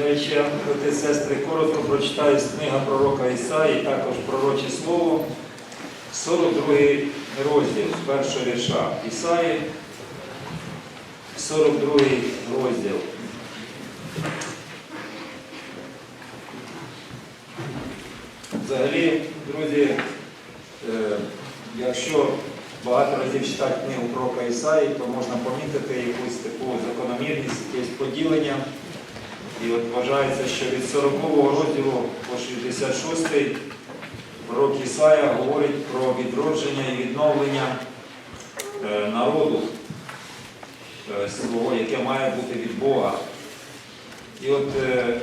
Я брати сестри, коротко прочитаю з книга пророка Ісаї, також пророче слово, 42 розділ з першого вірша. Ісаї, 42 розділ. Взагалі, друзі, е, якщо багато разів читати книгу пророка Ісаї, то можна помітити якусь таку закономірність, якесь поділення. І от вважається, що від 40 розділу по 66 пророк Ісая говорить про відродження і відновлення е, народу е, свого, яке має бути від Бога. І от е,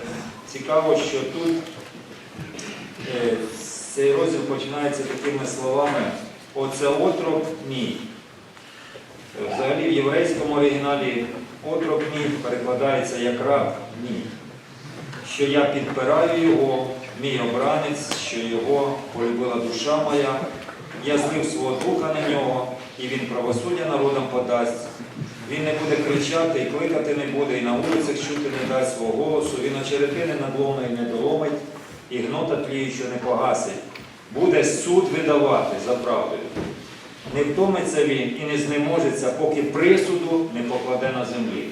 цікаво, що тут цей розділ починається такими словами Оце отрок мій. Взагалі в єврейському оригіналі отрок мій перекладається як раб мій. Що я підпираю його, мій обранець, що його полюбила душа моя, я злив свого духа на нього, і він правосуддя народам подасть. Він не буде кричати і кликати не буде, і на вулицях чути не дасть свого голосу, він очеретини надломної не доломить, і гнота тліючу не погасить. Буде суд видавати за правдою. Не втомиться він і не знеможеться, поки присуду не покладе на землі,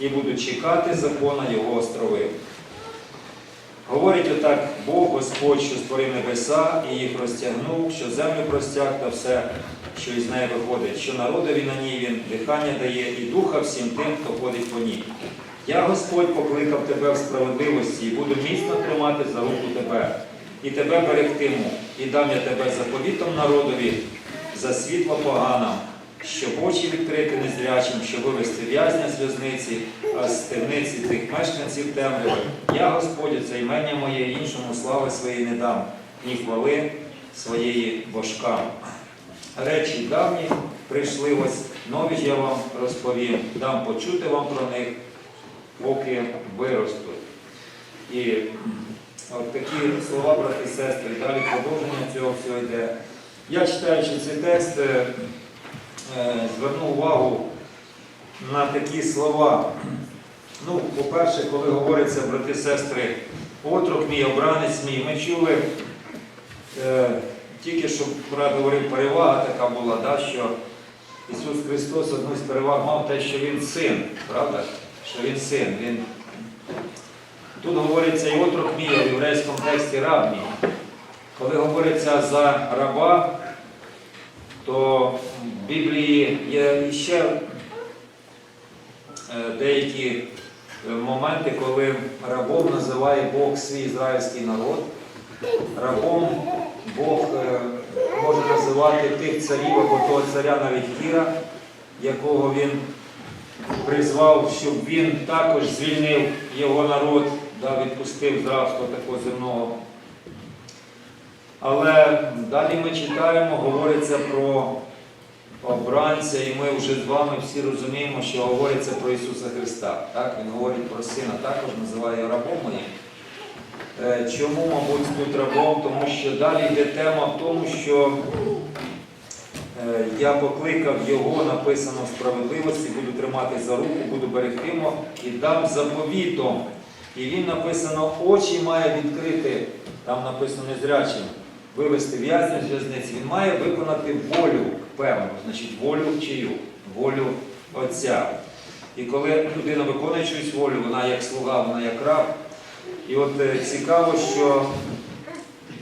і будуть чекати закона його острови. Говорить отак Бог Господь, що створив небеса і їх розтягнув, що землю простяг та все, що із неї виходить, що народові на ній він дихання дає і духа всім тим, хто ходить по ній. Я, Господь, покликав тебе в справедливості і буду міцно тримати за руку тебе, і тебе берегтиму, і дам я тебе заповітом народові за світло поганам, щоб очі відкрити незрячим, щоб вивести в'язня з в'язниці, а з темниці тих мешканців темряви. Я, Господь, це імення моє, іншому слави своєї не дам, ні хвали своєї божкам. Речі давні прийшли ось, нові ж я вам розповім, дам почути вам про них, поки виростуть. І от такі слова, брати і сестри, далі продовження цього всього йде. Я читаючи цей текст, е, е, увагу на такі слова. Ну, по-перше, коли говориться, брати сестри, отрок мій, обранець мій, ми чули, е, тільки що брат говорив, перевага така була, да, що Ісус Христос одну з переваг мав те, що Він син, правда? Що Він син. Він... Тут говориться і отрок мій, в єврейському тексті раб мій. Коли говориться за раба, то Біблії є ще е, деякі е, моменти, коли рабом називає Бог свій ізраїльський народ. Рабом Бог е, може називати тих царів або того царя навіть Кіра, якого він призвав, щоб він також звільнив його народ, да, відпустив з рабства такого земного. Але далі ми читаємо, говориться про обранця, і ми вже з вами всі розуміємо, що говориться про Ісуса Христа. Так? Він говорить про Сина, також називає рабом моїм. Е, Чому, мабуть, тут рабом? Тому що далі йде тема в тому, що е, я покликав його, написано в справедливості, буду тримати за руку, буду берегтимо і дам заповітом. І він написано, очі має відкрити, там написано незрячим, вивести в'язня з в'язниці. Він має виконати волю певну, значить волю чию? Волю Отця. І коли людина виконує чиюсь волю, вона як слуга, вона як раб. І от е, цікаво, що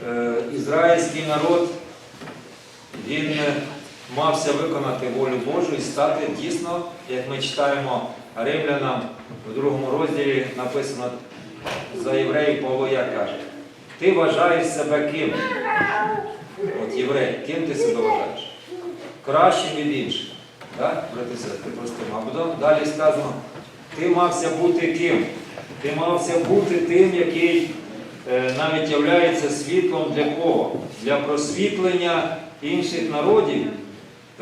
е, ізраїльський народ, він е, мався виконати волю Божу і стати дійсно, як ми читаємо римлянам в другому розділі написано за євреїв Павло як каже, ти вважаєш себе ким? От єврей, ким ти себе вважаєш? Кращим від інших. Так. А потім далі сказано, ти мався бути ким? Ти мався бути тим, який е, навіть являється світлом для кого? Для просвітлення інших народів.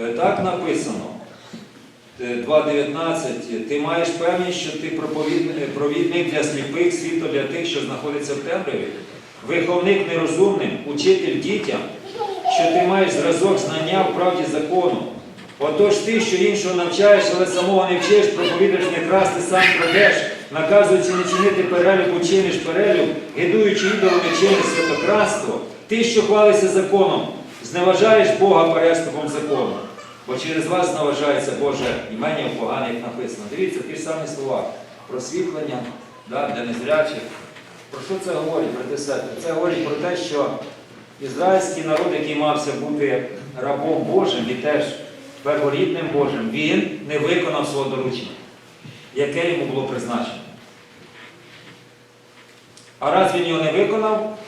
Е, так написано. Е, 2.19. Ти маєш певність, що ти провідник для сліпих, світло для тих, що знаходяться в темряві, виховник нерозумним, учитель дітям, що ти маєш зразок знання в правді закону. Отож ти, що іншого навчаєш, але самого не вчиш, проповідуєш не красти, сам крадеш, наказуючи не чинити перелюб, чиниш перелюб, гидуючи ідолами чиниш святократство, ти, що хвалишся законом, зневажаєш Бога переступом закону. Бо через вас зневажається Боже імення погане, як написано. Дивіться, ті ж самі слова. Просвітлення да, для незрячих. Про що це говорить, брати сестри? Це говорить про те, що ізраїльський народ, який мався бути рабом Божим і теж перворідним Божим, він не виконав свого доручення, яке йому було призначено. А раз він його не виконав,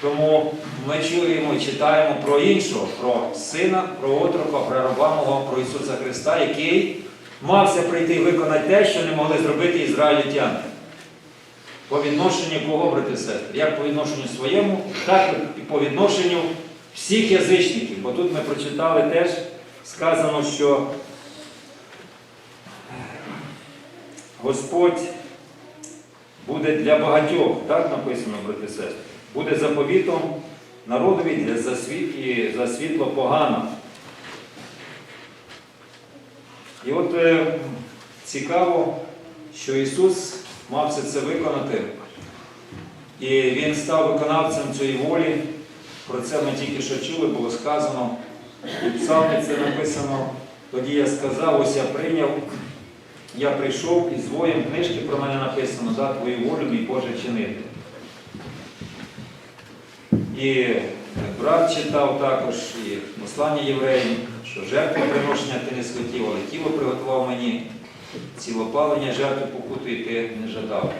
тому ми чуємо і читаємо про іншого, про сина, про отрока, про раба мого, про Ісуса Христа, який мався прийти і виконати те, що не могли зробити ізраїльтяни. По відношенню кого, брати сестри? Як по відношенню своєму, так і по відношенню всіх язичників. Бо тут ми прочитали теж, сказано, що Господь буде для багатьох, так написано, брати сестри, буде заповітом народові для за, світло погано. І от е, цікаво, що Ісус мав все це виконати. І Він став виконавцем цієї волі. Про це ми тільки що чули, було сказано. І в псалмі це написано. Тоді я сказав, ось я прийняв, я прийшов і воєм книжки про мене написано, да, твою волю, мій Боже, чинити. І брат читав також, і послання євреїв, що жертви приношення ти не схотів, але тіло приготував мені, цілопалення жертви покути ти не жадав.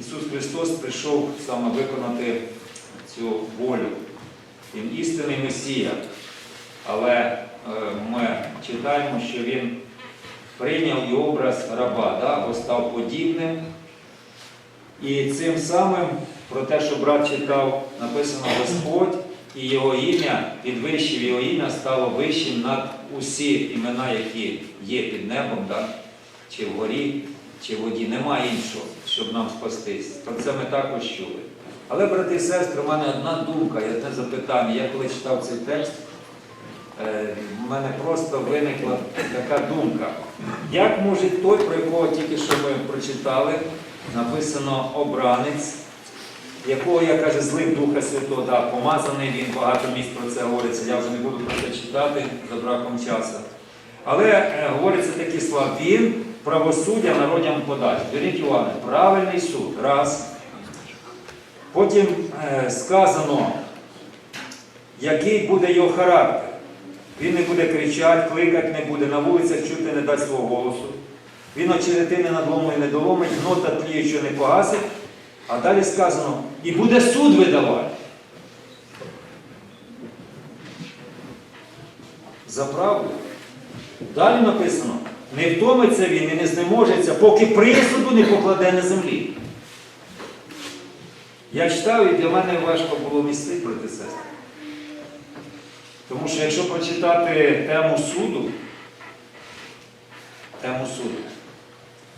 Ісус Христос прийшов саме виконати цю волю. Він істинний Месія. Але е, ми читаємо, що Він прийняв і образ раба, да, бо став подібним. І цим самим про те, що брат читав, написано Господь і Його ім'я підвищив Його ім'я стало вищим над усі імена, які є під небом, да? чи вгорі, чи воді. Немає іншого, щоб нам спастись. Про це ми також чули. Але, брати і сестри, у мене одна думка і одне запитання. Я коли читав цей текст, е, в мене просто виникла така думка. Як може той, про якого тільки що ми прочитали, написано обранець, якого я каже, злив Духа Святого, да, помазаний він, багато місць про це говориться, я вже не буду про це читати за браком часу. Але е, говориться такі слова, він правосуддя народям подасть. Верніть Іване, правильний суд. Раз. Потім е, сказано, який буде його характер. Він не буде кричати, кликати не буде, на вулицях чути не дасть свого голосу. Він очеретини надломує не доломить, гнота тліє, що не погасить. А далі сказано, і буде суд видавати. За правду. Далі написано, не втомиться він і не знеможеться, поки присуду не покладе на землі. Я читав, і для мене важко було містити проти сестри. Тому що якщо прочитати тему суду, тему суду,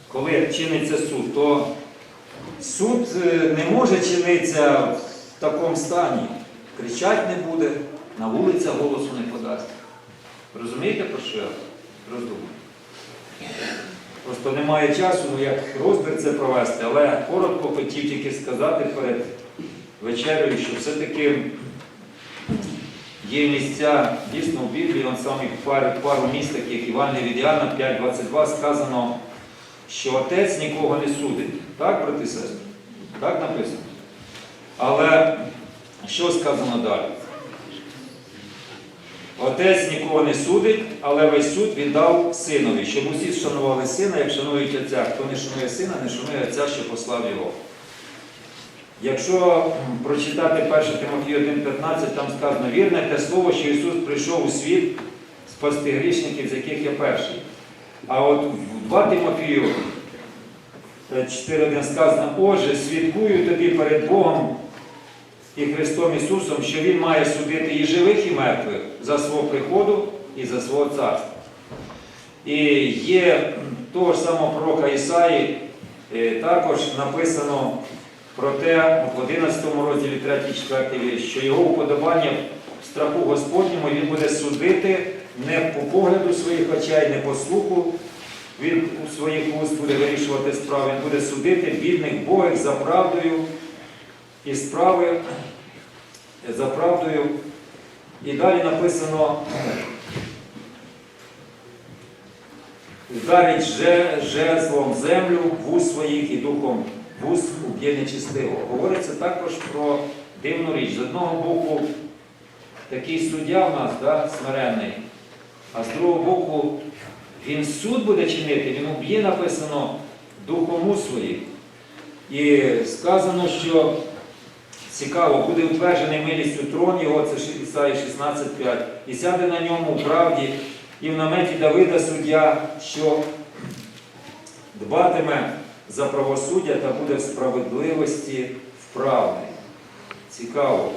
коли чиниться суд, то суд е, не може чинитися в такому стані. Кричать не буде, на вулицях голосу не подасть. Розумієте, про що я роздумую? Просто немає часу, ну як розбір це провести, але коротко хотів тільки сказати перед вечерею, що все-таки є місця дійсно в Біблії, он самі пару, пару місць, таких Івана від Іоанна 5.22 сказано, що отець нікого не судить. Так, брати сестри? Так написано. Але що сказано далі? Отець нікого не судить, але весь суд віддав синові, щоб усі шанували сина, як шанують отця. Хто не шанує сина, не шанує отця, що послав його. Якщо прочитати 1 Тимофію 1,15, там сказано, вірне те слово, що Ісус прийшов у світ спасти грішників, з яких я перший. А от в 2 Тимофію е, 4.1 сказано, отже, свідкую тобі перед Богом і Христом Ісусом, що Він має судити і живих, і мертвих за свого приходу і за свого царства. І є того ж самого пророка Ісаї, е, також написано про те, в 11 розділі 3-4 вірш, що його уподобання в страху Господньому він буде судити не по погляду своїх очей, не по слуху Він у своїх уст буде вирішувати справи, він буде судити бідних Богих за правдою і справи за правдою. І далі написано вдарить же, жезлом землю вуз своїх і духом вуз уб'є нечистиво. Говориться також про дивну річ. З одного боку, такий суддя в нас, да, смиренний, а з другого боку, він суд буде чинити, він уб'є написано духом уст своїх. І сказано, що цікаво, буде утверджений милістю трон його, це Ісаї 16.5, і сяде на ньому в правді, і в наметі Давида суддя, що дбатиме за правосуддя та буде в справедливості вправний. Цікаво.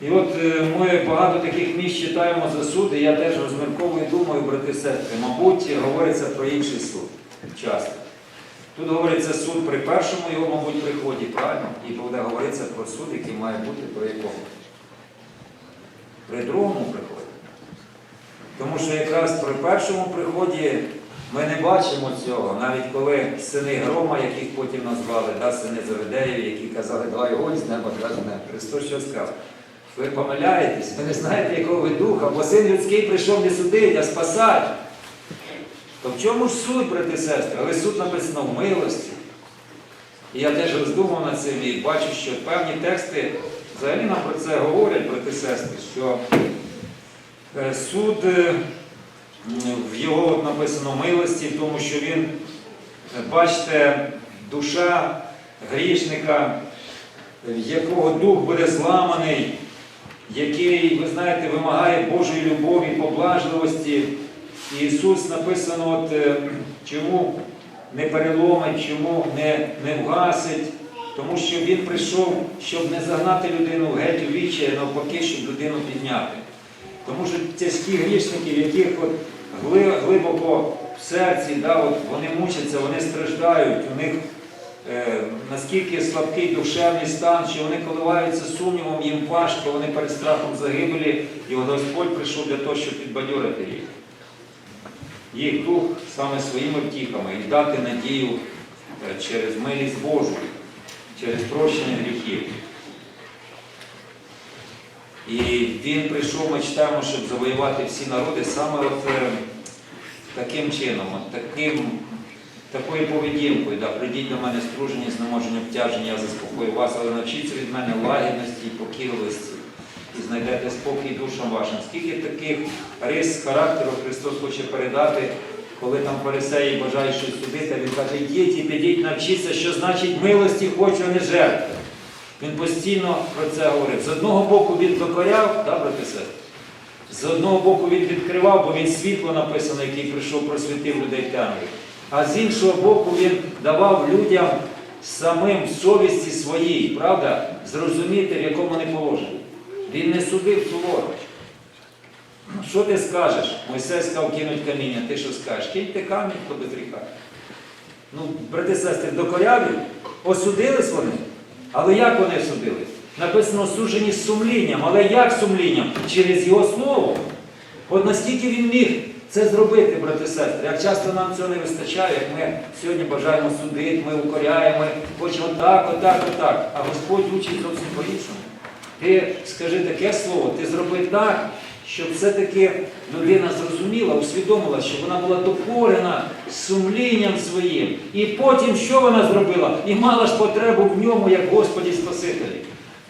І от е, ми багато таких місць читаємо за суд, і я теж розмірковую, думаю, брати сестри, мабуть, говориться про інший суд часто. Тут говориться суд при першому його, мабуть, приході, правильно? І буде говоритися про суд, який має бути при якому? При другому приході. Тому що якраз при першому приході ми не бачимо цього, навіть коли сини грома, яких потім назвали, да, сини Заведеїв, які казали, давай огонь з неба не Христос що сказав? Ви помиляєтесь, ви не знаєте, якого ви духа, бо син людський прийшов не судити, а спасати. То в чому ж суть, брати сестри? Але суд написано в милості. І я теж роздумав над цим і бачу, що певні тексти взагалі нам про це говорять, брати сестри, що е, суд е, в його от написано милості, тому що він, е, бачите, душа грішника, якого дух буде зламаний, який, ви знаєте, вимагає Божої любові, поблажливості. Ісус написано, от, е, чому не переломить, чому не, не вгасить, тому що Він прийшов, щоб не загнати людину геть у вічі, а навпаки, щоб людину підняти. Тому що тяжкі грішники, яких от глибоко в серці, да, от вони мучаться, вони страждають, у них е, наскільки слабкий душевний стан, що вони коливаються сумнівом, їм важко, вони перед страхом загибелі, і Господь прийшов для того, щоб підбадьорити їх їх дух саме своїми втіхами і дати надію е, через милість Божу, через прощення гріхів. І він прийшов, ми читаємо, щоб завоювати всі народи саме от таким чином, от таким, такою поведінкою. Да, прийдіть до мене стружені, знеможені обтяжені, я заспокою вас, але навчіться від мене лагідності і покірливості і знайдете спокій душам вашим. Скільки таких рис характеру Христос хоче передати, коли там фарисеї бажають щось судити, він каже, йдіть і підіть, навчіться, що значить милості хочу, а не жертви. Він постійно про це говорив. З одного боку він докоряв, да, брати сестри? З одного боку він відкривав, бо він світло написано, який прийшов, просвітив людей в темряві. А з іншого боку, він давав людям самим совісті своїй, правда, зрозуміти, в якому вони положені. Він не судив суворо. Ну, Що ти скажеш? Мойсей сказав кинуть каміння, ти що скажеш? Киньте камінь, хто без гріха. Ну, брати сестри, докоряві, осудились вони. Але як вони судили? Написано сужені з сумлінням. Але як сумлінням? Через його слово. От настільки він міг це зробити, брати сестри. Як часто нам цього не вистачає, як ми сьогодні бажаємо судити, ми укоряємо, хочемо так, отак, отак. А Господь учить зовсім по-іншому. Ти скажи таке слово, ти зроби так, щоб все-таки людина зрозуміла, усвідомила, що вона була докорена сумлінням своїм. І потім що вона зробила? І мала ж потребу в ньому, як Господі Спасителі,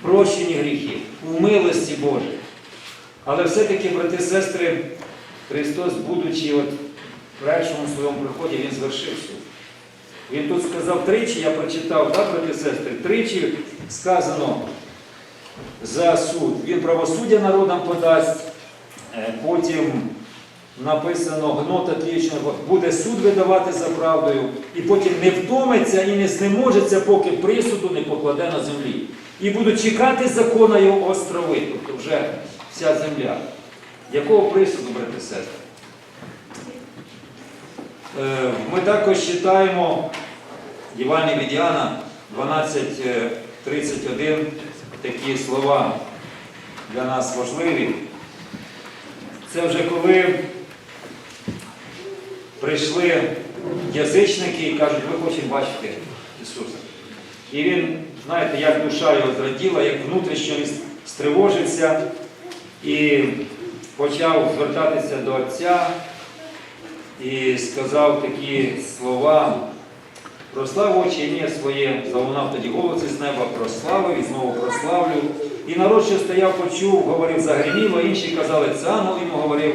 прощені гріхів, у милості Божій. Але все-таки, брати і сестри, Христос, будучи от в першому своєму приході, Він звершив суд. Він тут сказав тричі, я прочитав, так, брати сестри, тричі сказано за суд. Він правосуддя народам подасть, Е, потім написано гнота твічного, буде суд видавати за правдою, і потім не втомиться і не знеможеться, поки присуду не покладе на землі. І будуть чекати закона його острови, тобто вже вся земля. Якого присуду, брати сестри? Е, Ми також читаємо Євангелія від Іоанна 12.31 такі слова для нас важливі. Це вже коли прийшли язичники і кажуть, ми хочемо бачити Ісуса. І він, знаєте, як душа його зраділа, як внутрішньо він стривожився і почав звертатися до Отця і сказав такі слова. Прослав очі ім'я своє, залунав тоді голос із неба, прославив і знову прославлю. І народ, що стояв, почув, говорив, загриміло, інші казали, це ангел йому говорив.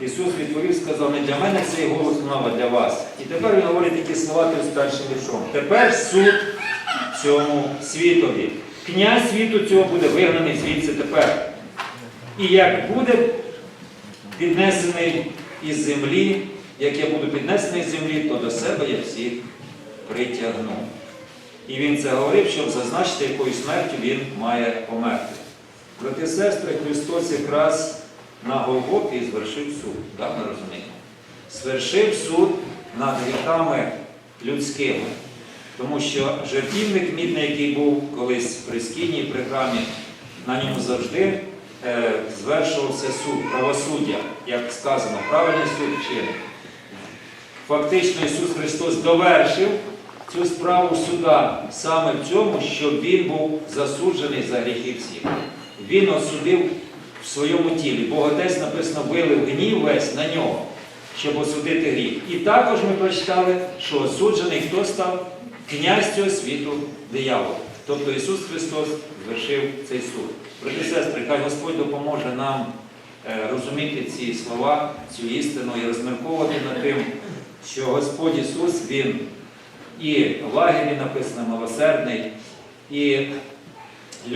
Ісус відповів, сказав, не для мене цей голос лунав, а для вас. І тепер він говорить такі слова з першим віршом. Тепер суд цьому світові. Князь світу цього буде вигнаний звідси тепер. І як буде піднесений із землі, як я буду піднесений з землі, то до себе я всіх притягну. І він це говорив, щоб зазначити, якою смертю він має померти. Брати сестри, Христос якраз на Голгофі звершив суд. Так ми розуміємо? Свершив суд над гріхами людськими. Тому що жертівник мідний, який був колись при скіні, при храмі, на ньому завжди е, звершувався суд, правосуддя, як сказано, правильний суд вчинив. Фактично Ісус Христос довершив цю справу суда саме в цьому, що Він був засуджений за гріхи всіх. Він осудив в своєму тілі. Бог Отець написано, вилив гнів весь на нього, щоб осудити гріх. І також ми прочитали, що осуджений хто став? Князь цього світу диявол. Тобто Ісус Христос звершив цей суд. Брати сестри, хай Господь допоможе нам е, розуміти ці слова, цю істину і розмірковувати над тим, що Господь Ісус, Він і в лагері написано милосердний, і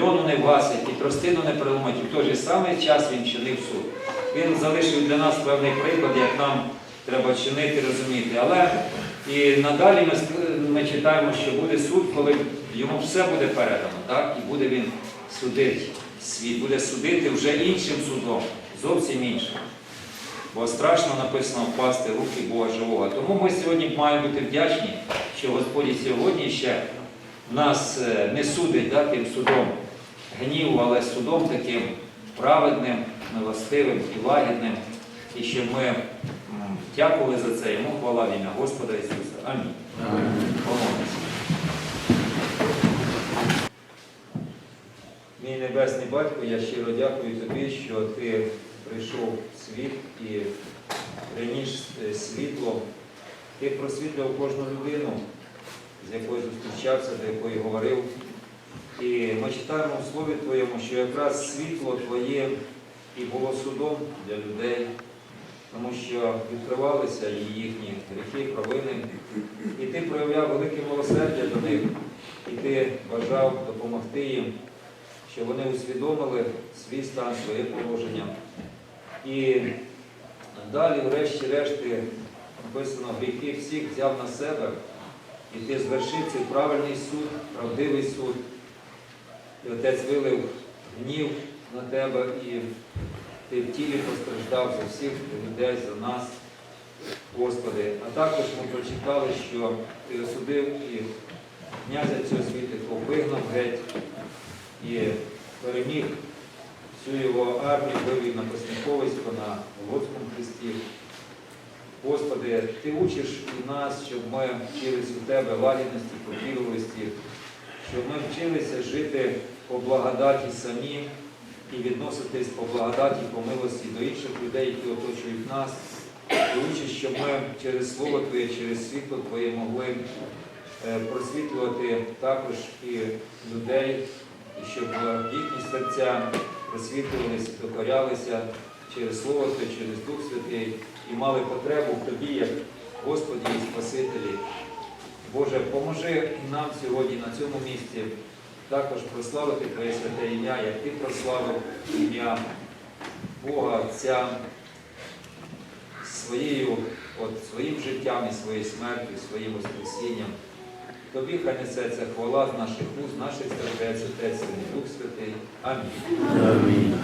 льону не вгасить, і тростину не приломить, і в той же самий час Він чинив суд. Він залишив для нас певний приклад, як нам треба чинити, розуміти. Але і надалі ми, ми читаємо, що буде суд, коли йому все буде передано, так? і буде він судити світ, буде судити вже іншим судом, зовсім іншим. Бо страшно написано впасти в руки Бога живого. Тому ми сьогодні маємо бути вдячні, що Господь і сьогодні ще нас е, не судить да, тим судом гніву, але судом таким праведним, милостивим і лагідним. І щоб ми дякували за це. Йому хвала в ім'я Господа Ісуса. Амінь. Помолимося. Мій Небесний Батько, я щиро дякую тобі, що ти прийшов світ і приніс е, світло. Ти просвітлював кожну людину, з якою зустрічався, до якої говорив. І ми читаємо в Слові Твоєму, що якраз світло Твоє і було судом для людей, тому що відкривалися і їхні гріхи, провини. І ти проявляв велике милосердя до них, і ти бажав допомогти їм, щоб вони усвідомили свій стан, своє положення. І далі, врешті-решти, написано, гріхи всіх взяв на себе, і ти звершив цей правильний суд, правдивий суд. І Отець вилив гнів на тебе, і ти в тілі постраждав за всіх людей, за нас, Господи. А також ми прочитали, що ти осудив і князя цього світу, вигнав геть і переміг всю його армію, вивів на Посніковисько, на Володському хресті. Господи, Ти учиш нас, щоб ми вчились у Тебе лагідності, покірливості, щоб ми вчилися жити по благодаті самі і відноситись по благодаті, по милості до інших людей, які оточують нас. І учиш, щоб ми через Слово Твоє, через світло Твоє могли е, просвітлювати також і людей, і щоб їхні серця просвітлювалися, докорялися через Слово через Дух Святий і мали потребу в Тобі, як Господі і Спасителі. Боже, поможи нам сьогодні на цьому місці також прославити Твоє святе ім'я, як Ти прославив ім'я Бога Отця своєю, от, своїм життям і своєю смертю, своїм воскресінням. Тобі хай несеться хвала з наших уст, наших сердець, Отець, Син Дух Святий. Амінь. Амінь.